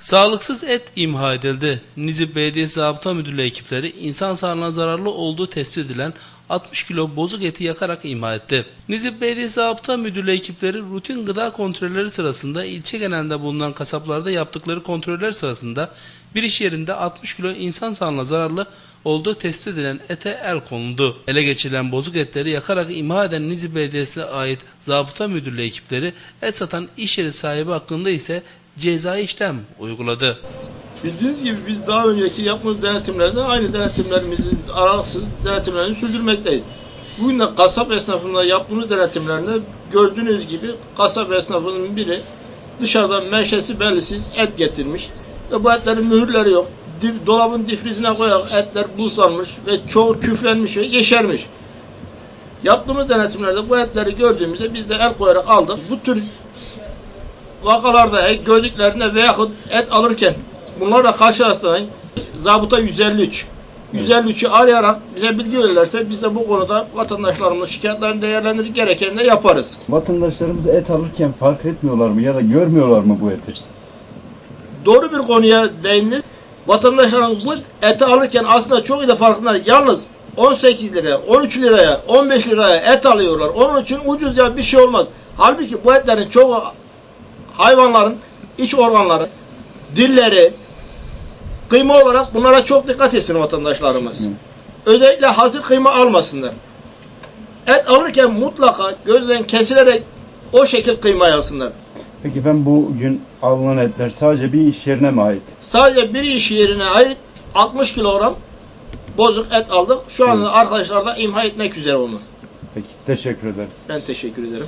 Sağlıksız et imha edildi. Nizip Belediyesi Zabıta Müdürlüğü ekipleri insan sağlığına zararlı olduğu tespit edilen 60 kilo bozuk eti yakarak imha etti. Nizip Belediyesi Zabıta Müdürlüğü ekipleri rutin gıda kontrolleri sırasında ilçe genelinde bulunan kasaplarda yaptıkları kontroller sırasında bir iş yerinde 60 kilo insan sağlığına zararlı olduğu tespit edilen ete el konuldu. Ele geçirilen bozuk etleri yakarak imha eden Nizip Belediyesi'ne ait Zabıta Müdürlüğü ekipleri et satan iş yeri sahibi hakkında ise cezai işlem uyguladı. Bildiğiniz gibi biz daha önceki yaptığımız denetimlerde aynı denetimlerimizin aralıksız denetimlerini sürdürmekteyiz. Bugün de kasap esnafında yaptığımız denetimlerde gördüğünüz gibi kasap esnafının biri dışarıdan menşesi bellisiz et getirmiş ve bu etlerin mühürleri yok. Dolabın difrizine koyarak etler buzlanmış ve çoğu küflenmiş ve yeşermiş. Yaptığımız denetimlerde bu etleri gördüğümüzde biz de el koyarak aldık. Bu tür vakalarda et gördüklerinde veyahut et alırken bunlarla karşılaştırmayın. Zabıta 153. 153'ü arayarak bize bilgi verirlerse biz de bu konuda vatandaşlarımızın şikayetlerini değerlendirip gereken de yaparız. Vatandaşlarımız et alırken fark etmiyorlar mı ya da görmüyorlar mı bu eti? Doğru bir konuya değindiniz. Vatandaşların bu eti alırken aslında çok iyi de farkındalar. Yalnız 18 liraya, 13 liraya, 15 liraya et alıyorlar. Onun için ucuz ya bir şey olmaz. Halbuki bu etlerin çoğu hayvanların iç organları, dilleri, kıyma olarak bunlara çok dikkat etsin vatandaşlarımız. Özellikle hazır kıyma almasınlar. Et alırken mutlaka gözden kesilerek o şekil kıymayı alsınlar. Peki ben bugün alınan etler sadece bir iş yerine mi ait? Sadece bir iş yerine ait 60 kilogram bozuk et aldık. Şu anda arkadaşlar da imha etmek üzere onu. Peki teşekkür ederiz. Ben teşekkür ederim.